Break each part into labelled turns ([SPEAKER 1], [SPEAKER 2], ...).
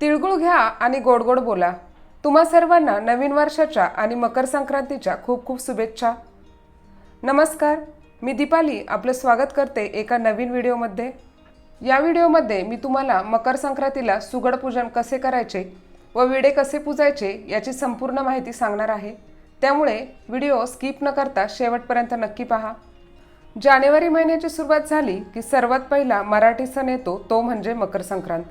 [SPEAKER 1] तिळगुळ घ्या आणि गोड गोड बोला. तुम्हा सर्वांना नवीन वर्षाच्या आणि मकर संक्रांतीच्या खूप खूप शुभेच्छा. नमस्कार मी दीपाली आपलं स्वागत करते एका नवीन व्हिडिओमध्ये. या व्हिडिओमध्ये मी तुम्हाला मकर संक्रांतीला सुगड पूजन कसे करायचे व विडे कसे पूजायचे याची संपूर्ण माहिती सांगणार आहे. त्यामुळे व्हिडिओ स्किप न करता शेवटपर्यंत नक्की पहा. जानेवारी महिन्याची सुरुवात झाली की सर्वात पहिला मराठी सण येतो तो म्हणजे मकर संक्रांत.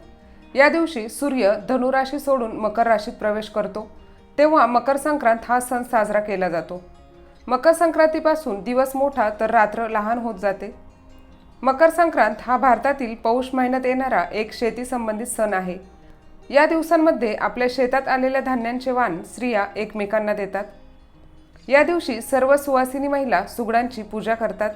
[SPEAKER 1] या दिवशी सूर्य धनुराशी सोडून मकर राशीत प्रवेश करतो. तेव्हा मकर संक्रांत हा सण साजरा केला जातो. मकर संक्रांतीपासून दिवस मोठा तर रात्र लहान होत जाते. मकर संक्रांत हा भारतातील पौष महिन्यात येणारा एक शेती संबंधित सण आहे. या दिवसांमध्ये आपल्या शेतात आलेल्या धान्यांचे वाण स्त्रिया एकमेकांना देतात. या दिवशी सर्व सुवासिनी महिला सुगडांची पूजा करतात.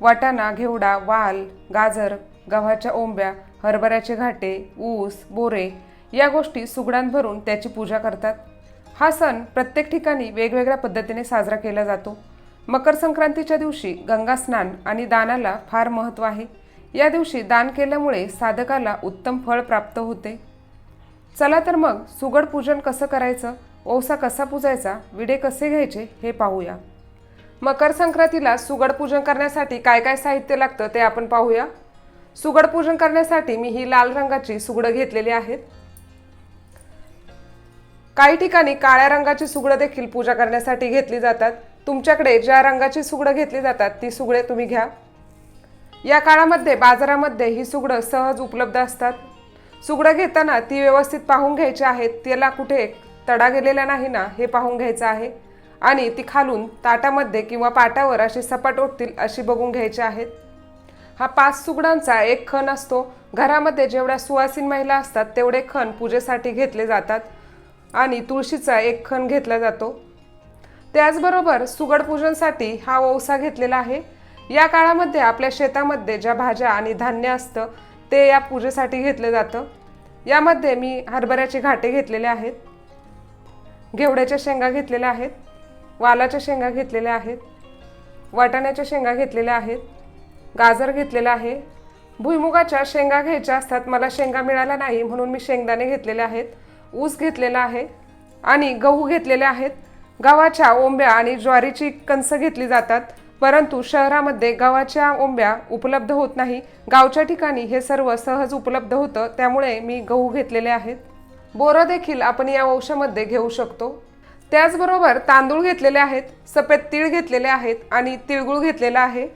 [SPEAKER 1] वाटाणा घेवडा वाल गाजर गव्हाच्या ओंब्या हरभऱ्याचे घाटे ऊस बोरे या गोष्टी सुगडांत भरून त्याची पूजा करतात. हा सण प्रत्येक ठिकाणी वेगवेगळ्या पद्धतीने साजरा केला जातो. मकर संक्रांतीच्या दिवशी गंगा स्नान आणि दानाला फार महत्त्व आहे. या दिवशी दान केल्यामुळे साधकाला उत्तम फळ प्राप्त होते. चला तर मग सुगड पूजन कसं करायचं ओसा कसा पूजायचा विडे कसे घ्यायचे हे पाहूया. मकर संक्रांतीला सुगड पूजन करण्यासाठी काय काय साहित्य लागतं ते आपण पाहूया. सुगड पूजन करण्यासाठी मी ही लाल रंगाची सुगडं घेतलेली आहेत. काही ठिकाणी काळ्या रंगाची सुगडं देखील पूजा करण्यासाठी घेतली जातात. तुमच्याकडे ज्या रंगाची सुगडं घेतली जातात ती सुगडे तुम्ही घ्या. या काळामध्ये बाजारामध्ये ही सुगडं सहज उपलब्ध असतात. सुगडं घेताना ती व्यवस्थित पाहून घ्यायची आहेत. त्याला कुठे तडा गेलेला नाही ना हे पाहून घ्यायचं आहे. आणि ती खालून ताटामध्ये किंवा पाटावर अशी सपाट ओटतील अशी बघून घ्यायची आहेत. हा पाच सुगडांचा एक खण असतो. घरामध्ये जेवढ्या सुवासीन महिला असतात तेवढे खण पूजेसाठी घेतले जातात आणि तुळशीचा एक खण घेतला जातो. त्याचबरोबर सुगड पूजनसाठी हा ओवसा घेतलेला आहे. या काळामध्ये आपल्या शेतामध्ये ज्या भाज्या आणि धान्य असतं ते या पूजेसाठी घेतलं जातं. यामध्ये मी हरभऱ्याचे घाटे घेतलेले आहेत. घेवड्याच्या शेंगा घेतलेल्या आहेत. वालाच्या शेंगा घेतलेल्या आहेत. वाटाण्याच्या शेंगा घेतलेल्या आहेत. गाजर घेतलेला आहे. भुईमुगाच्या शेंगा घ्यायच्या असतात मला शेंगा मिळाल्या नाही म्हणून मी शेंगदाणे घेतलेले आहेत. ऊस घेतलेला आहे आणि गहू घेतलेले आहेत. गव्हाच्या ओंब्या आणि ज्वारीची कणसं घेतली जातात परंतु शहरामध्ये गव्हाच्या ओंब्या उपलब्ध होत नाही. गावच्या ठिकाणी हे सर्व सहज उपलब्ध होतं त्यामुळे मी गहू घेतलेले आहेत. बोरं देखील आपण या वंशामध्ये घेऊ शकतो. त्याचबरोबर तांदूळ घेतलेले आहेत सफेद तीळ घेतलेले आहेत आणि तिळगुळ घेतलेला आहे.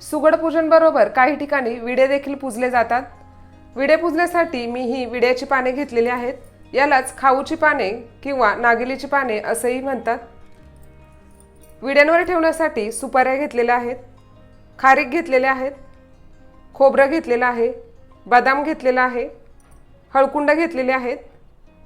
[SPEAKER 1] सुगड पूजनबरोबर काही ठिकाणी विडे देखील पूजले जातात. विडे पूजण्यासाठी मी ही विड्याची पाने घेतलेली आहेत. यालाच खाऊची पाने किंवा नागिलीची पाने असंही म्हणतात. विड्यांवर ठेवण्यासाठी सुपाऱ्या घेतलेल्या आहेत. खारीक घेतलेल्या आहेत. खोबरं घेतलेलं आहे. बदाम घेतलेला आहे. हळकुंड घेतलेले आहेत.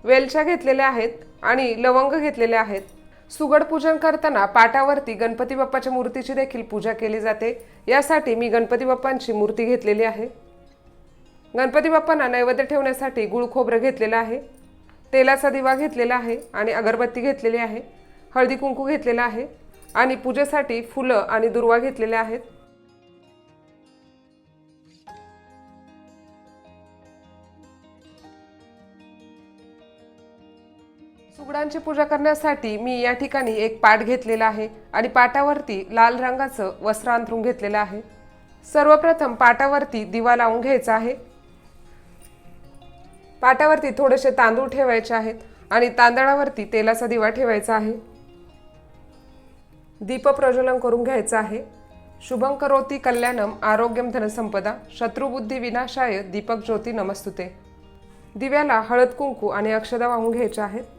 [SPEAKER 1] वेलच्या घेतलेल्या आहेत आणि लवंग घेतलेले आहेत. सुगड पूजन करताना पाटावरती गणपती बाप्पाच्या मूर्तीची देखील पूजा केली जाते. यासाठी मी गणपती बाप्पांची मूर्ती घेतलेली आहे. गणपती बाप्पांना नैवेद्य ठेवण्यासाठी गुळ खोबरं घेतलेलं आहे. तेलाचा दिवा घेतलेला आहे आणि अगरबत्ती घेतलेली आहे. हळदी कुंकू घेतलेला आहे. आणि पूजेसाठी फुलं आणि दुर्वा घेतलेल्या आहेत. सुगडांची पूजा करण्यासाठी मी या ठिकाणी एक पाट घेतलेला आहे आणि पाटावरती लाल रंगाचं वस्त्र अंथरून घेतलेलं आहे. सर्वप्रथम पाटावरती दिवा लावून घ्यायचा आहे. पाटावरती थोडेसे तांदूळ ठेवायचे आहेत आणि तांदळावरती तेलाचा दिवा ठेवायचा आहे. दीप प्रज्वलन करून घ्यायचं आहे. शुभं करोती कल्याणम आरोग्यम धनसंपदा शत्रुबुद्धी विनाशाय दीपक ज्योती नमस्तुते. दिव्याला हळद कुंकू आणि अक्षदा वाहून घ्यायच्या आहेत.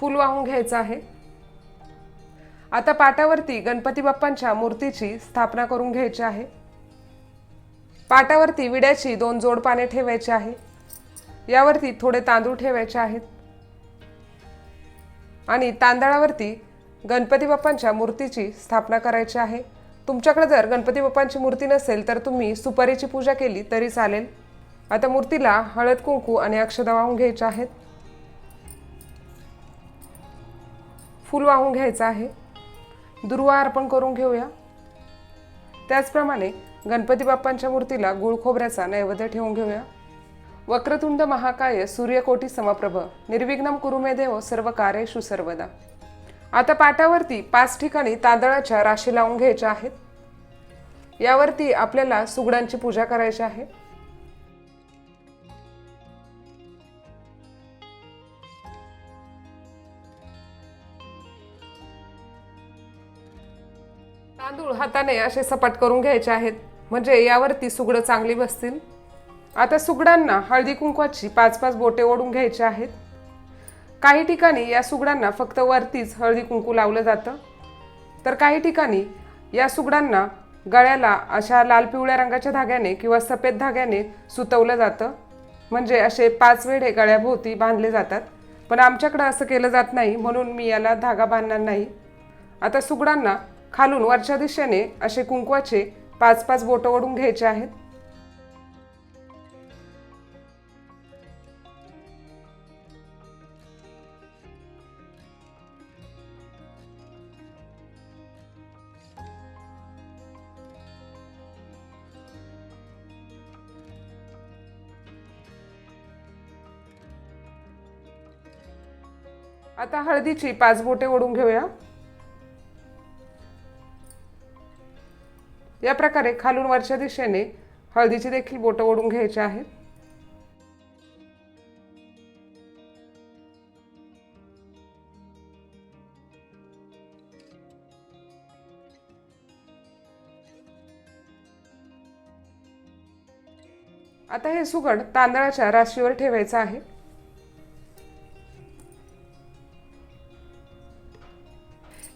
[SPEAKER 1] फूल वाहून घ्यायचं आहे. आता पाटावरती गणपती बाप्पांच्या मूर्तीची स्थापना करून घ्यायची आहे. पाटावरती विड्याची दोन जोड पाने ठेवायची आहे. यावरती थोडे तांदूळ ठेवायचे आहेत. आणि तांदळावरती गणपती बाप्पांच्या मूर्तीची स्थापना करायची आहे. तुमच्याकडे जर गणपती बाप्पांची मूर्ती नसेल तर तुम्ही सुपारीची पूजा केली तरी चालेल. आता मूर्तीला हळद कुंकू आणि अक्षदा वाहून घ्यायच्या आहेत. फूल वाहून घ्यायचं आहे. दुर्वा अर्पण करून घेऊया. त्याचप्रमाणे गणपती बाप्पांच्या मूर्तीला गुळ खोबऱ्याचा नैवेद्य ठेवून घेऊया. वक्रतुंड महाकाय सूर्यकोटी समप्रभ निर्विघ्नम कुरुमेदेव देव सर्व कार्येषु सर्वदा आता पाटावरती पाच ठिकाणी तांदळाच्या राशी लावून घ्यायच्या आहेत. यावरती आपल्याला सुगडांची पूजा करायची आहे. तांदूळ हाताने असे सपाट करून घ्यायचे आहेत. म्हणजे यावरती सुगडं चांगली बसतील. आता सुगडांना हळदी कुंकवाची पाच पाच बोटे ओढून घ्यायचे आहेत. काही ठिकाणी या सुगडांना फक्त वरतीच हळदी कुंकू लावलं जातं. तर काही ठिकाणी या सुगडांना गळ्याला अशा लाल पिवळ्या रंगाच्या धाग्याने किंवा सफेद धाग्याने सुतवलं जातं. म्हणजे असे पाच वेढे गळ्याभोवती बांधले जातात. पण आमच्याकडं असं केलं जात नाही म्हणून मी याला धागा बांधणार नाही. आता सुगडांना खालून वरच्या दिशेने असे कुंकवाचे पाच पाच बोटं ओढून घ्यायचे आहेत. आता हळदीची पाच बोटे ओढून घेऊया. या प्रकारे खालून वरच्या दिशेने हळदीची देखील बोटं ओढून घ्यायची आहेत. आता हे सुगड तांदळाच्या राशीवर ठेवायचं आहे.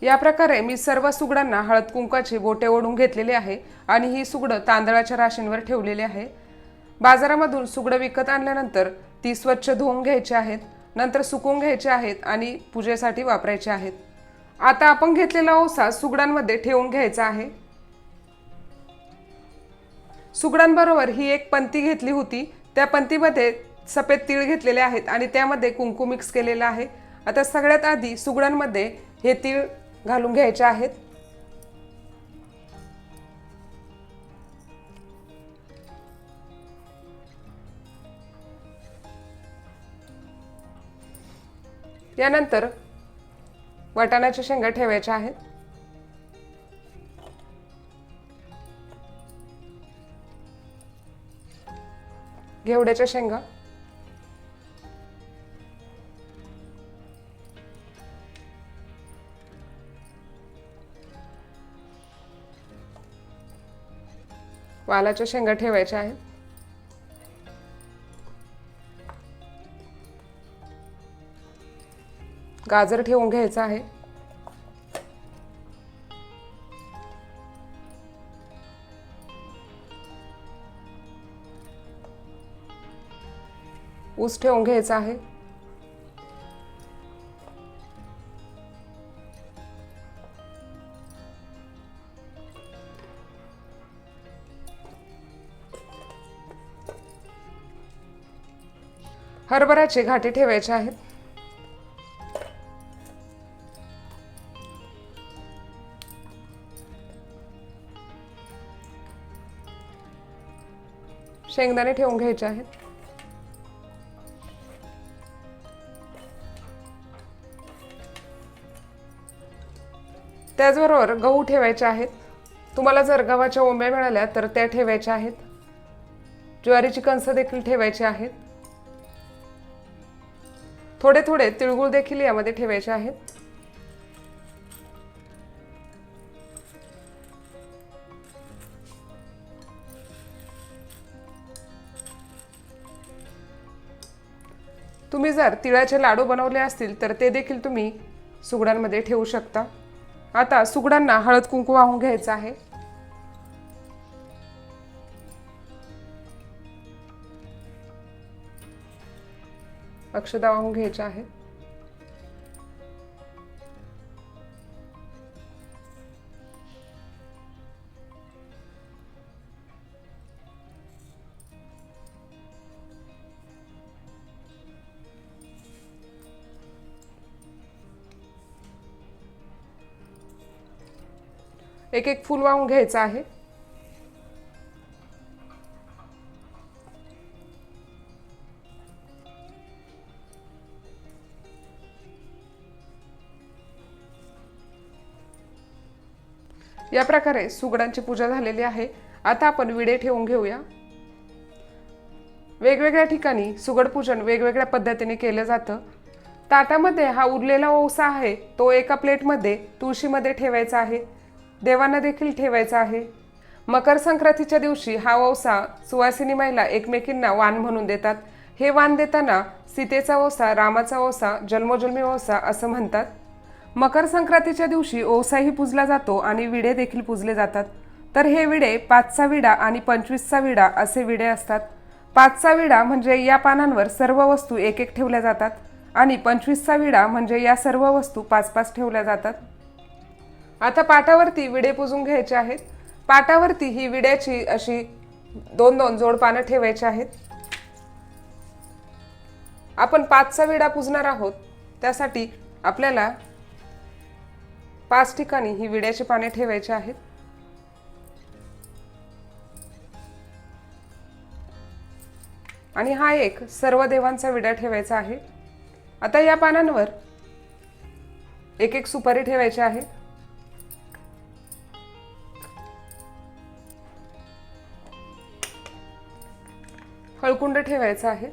[SPEAKER 1] या प्रकारे मी सर्व सुगडांना हळद कुंकाची बोटे ओढून घेतलेली आहे आणि ही सुगडं तांदळाच्या राशींवर ठेवलेली आहे. बाजारामधून सुगडं विकत आणल्यानंतर ती स्वच्छ धुवून घ्यायची आहेत नंतर सुकवून घ्यायची आहेत आणि पूजेसाठी वापरायचे आहेत. आता आपण घेतलेला ओसा सुगडांमध्ये ठेवून घ्यायचा आहे. सुगडांबरोबर ही एक पंती घेतली होती. त्या पंतीमध्ये सफेद तीळ घेतलेले आहेत आणि त्यामध्ये कुंकू मिक्स केलेलं आहे. आता सगळ्यात आधी सुगडांमध्ये हे तीळ घालून घ्यायचे आहेत. यानंतर वाटाण्याच्या शेंगा ठेवायच्या आहेत. घेवड्याच्या शेंगा. वालाच्या शेंगा ठेवायच्या आहेत. गाजर ठेवून घ्यायचं आहे. ऊस ठेवून घ्यायचा आहे. हरभऱ्याचे घाटे ठेवायचे आहेत. शेंगदाणे ठेवून घ्यायचे आहेत. त्याचबरोबर गहू ठेवायचे आहेत. तुम्हाला जर गव्हाच्या ओंब्या मिळाल्या तर त्या ठेवायच्या आहेत. ज्वारीची कणसं देखील ठेवायची आहेत. थोडे थोडे तिळगुळ देखील यामध्ये ठेवायचे आहेत. तुम्ही जर तिळाचे लाडू बनवले असतील तर ते देखील तुम्ही सुगडांमध्ये ठेवू शकता. आता सुगडांना हळद कुंकू वाहून घ्यायचं आहे. अक्षदा वाहून घ्यायच्या आहेत. एक एक फूल वाहून घ्यायचं आहे. या प्रकारे सुगडांची पूजा झालेली आहे. आता आपण विडे ठेवून घेऊया. वेगवेगळ्या ठिकाणी सुगड पूजन वेगवेगळ्या पद्धतीने केलं जातं. ताटामध्ये हा उरलेला ओसा आहे. तो एका प्लेटमध्ये तुळशीमध्ये ठेवायचा आहे. देवांना देखील ठेवायचा आहे. मकर संक्रांतीच्या दिवशी हा ओसा सुवासिनी महिला एकमेकींना वाण म्हणून देतात. हे वाण देताना सीतेचा ओसा रामाचा ओसा जन्मोजन्मी ओसा असं म्हणतात. मकर संक्रांतीच्या दिवशी ओसाही पूजला जातो आणि विडे देखील पूजले जातात. तर हे विडे पाचचा विडा आणि पंचवीसचा विडा असे विडे असतात. पाचचा विडा म्हणजे या पानांवर सर्व वस्तू एक एक ठेवल्या जातात आणि पंचवीसचा विडा म्हणजे या सर्व वस्तू पाच पाच ठेवल्या जातात. आता पाटावरती विडे पुजून घ्यायचे आहेत. पाटावरती ही विड्याची अशी दोन दोन जोड पानं ठेवायची आहेत. आपण पाचचा विडा पुजणार आहोत. त्यासाठी आपल्याला पाच ठिकाणी ही विड्याची पाने ठेवायची आहेत. आणि हा एक सर्व देवांचा विडा ठेवायचा आहे. आता या पानांवर एक एक सुपारी ठेवायची आहे. हळकुंड ठेवायचं आहे.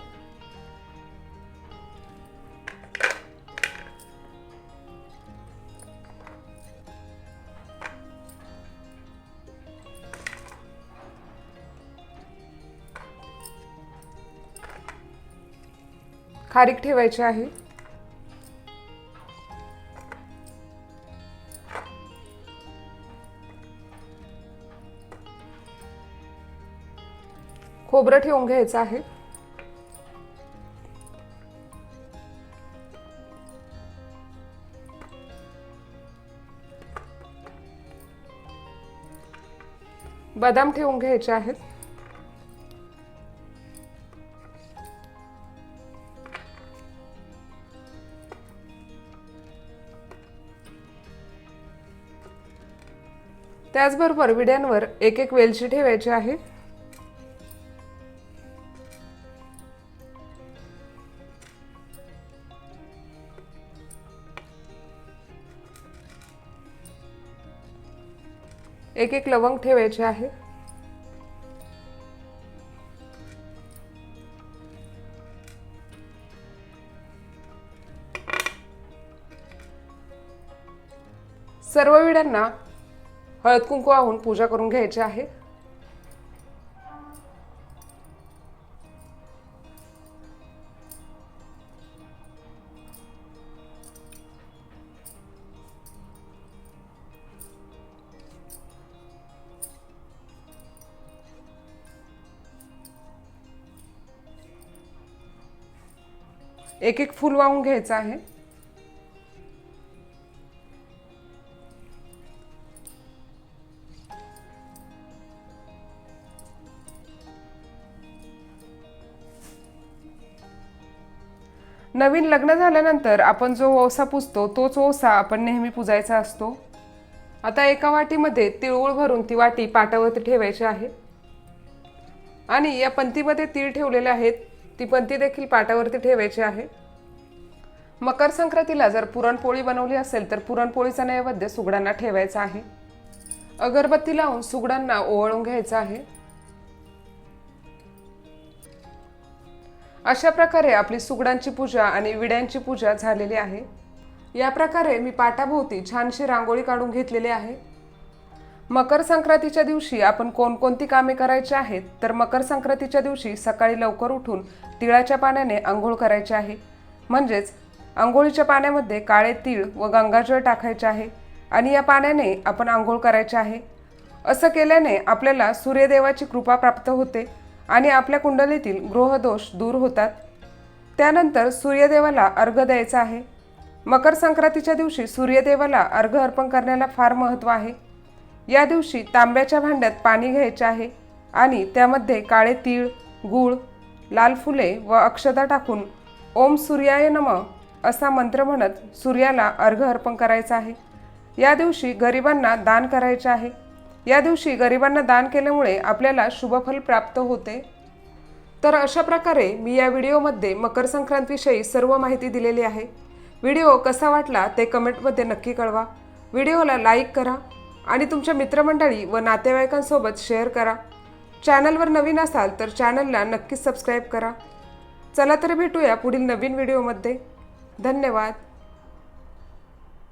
[SPEAKER 1] बारीक ठेवायची आहे. खोबरं ठेवून घ्यायचं आहे. बदाम ठेवून घ्यायचे आहेत. त्याचबरोबर विड्यांवर एक एक वेलची ठेवायची आहे. एक एक लवंग ठेवायचे आहे. सर्व विड्यांना हळद कुंकू वाहून पूजा करून घ्यायची आहे. एक एक फूल वाहून घ्यायचं आहे. नवीन लग्न झाल्यानंतर आपण जो ओसा पुजतो तोच ओसा आपण नेहमी पुजायचा असतो? आता एका वाटीमध्ये तिळगुळ भरून ती वाटी पाटावरती ठेवायची आहे. आणि या पंथीमध्ये तीळ ठेवलेले आहेत ती पंथी देखील पाटावरती ठेवायची आहे. मकर संक्रांतीला जर पुरणपोळी बनवली असेल तर पुरणपोळीचा नैवेद्य सुगडांना ठेवायचा आहे. अगरबत्ती लावून सुगडांना ओवाळून घ्यायचं आहे. अशा प्रकारे आपली सुगडांची पूजा आणि विड्यांची पूजा झालेली आहे. या प्रकारे मी पाटाभोवती छानशी रांगोळी काढून घेतलेली आहे. मकर संक्रांतीच्या दिवशी आपण कोणकोणती कामे करायची आहेत तर मकर संक्रांतीच्या दिवशी सकाळी लवकर उठून तिळाच्या पाण्याने आंघोळ करायची आहे. म्हणजेच आंघोळीच्या पाण्यामध्ये काळे तीळ व गंगाजळ टाकायचे आहे आणि या पाण्याने आपण आंघोळ करायचे आहे. असं केल्याने आपल्याला सूर्यदेवाची कृपा प्राप्त होते. आणि आपल्या कुंडलीतील ग्रहदोष दूर होतात. त्यानंतर सूर्यदेवाला अर्घ द्यायचा आहे. मकर संक्रांतीच्या दिवशी सूर्यदेवाला अर्घ अर्पण करण्याला फार महत्त्व आहे. या दिवशी तांब्याच्या भांड्यात पाणी घ्यायचे आहे आणि त्यामध्ये काळे तीळ गूळ लाल फुले व अक्षता टाकून ओम सूर्याय नम असा मंत्र म्हणत सूर्याला अर्घ अर्पण करायचा आहे. या दिवशी गरिबांना दान करायचे आहे. या दिवशी गरिबांना दान केल्यामुळे आपल्याला शुभफल प्राप्त होते. तर अशा प्रकारे मी या व्हिडिओमध्ये मकर संक्रांतविषयी सर्व माहिती दिलेली आहे. व्हिडिओ कसा वाटला ते कमेंटमध्ये नक्की कळवा. व्हिडिओला लाईक करा आणि तुमच्या मित्रमंडळी व नातेवाईकांसोबत शेअर करा. चॅनलवर नवीन असाल तर चॅनलला नक्कीच सबस्क्राईब करा. चला तर भेटूया पुढील नवीन व्हिडिओमध्ये. धन्यवाद.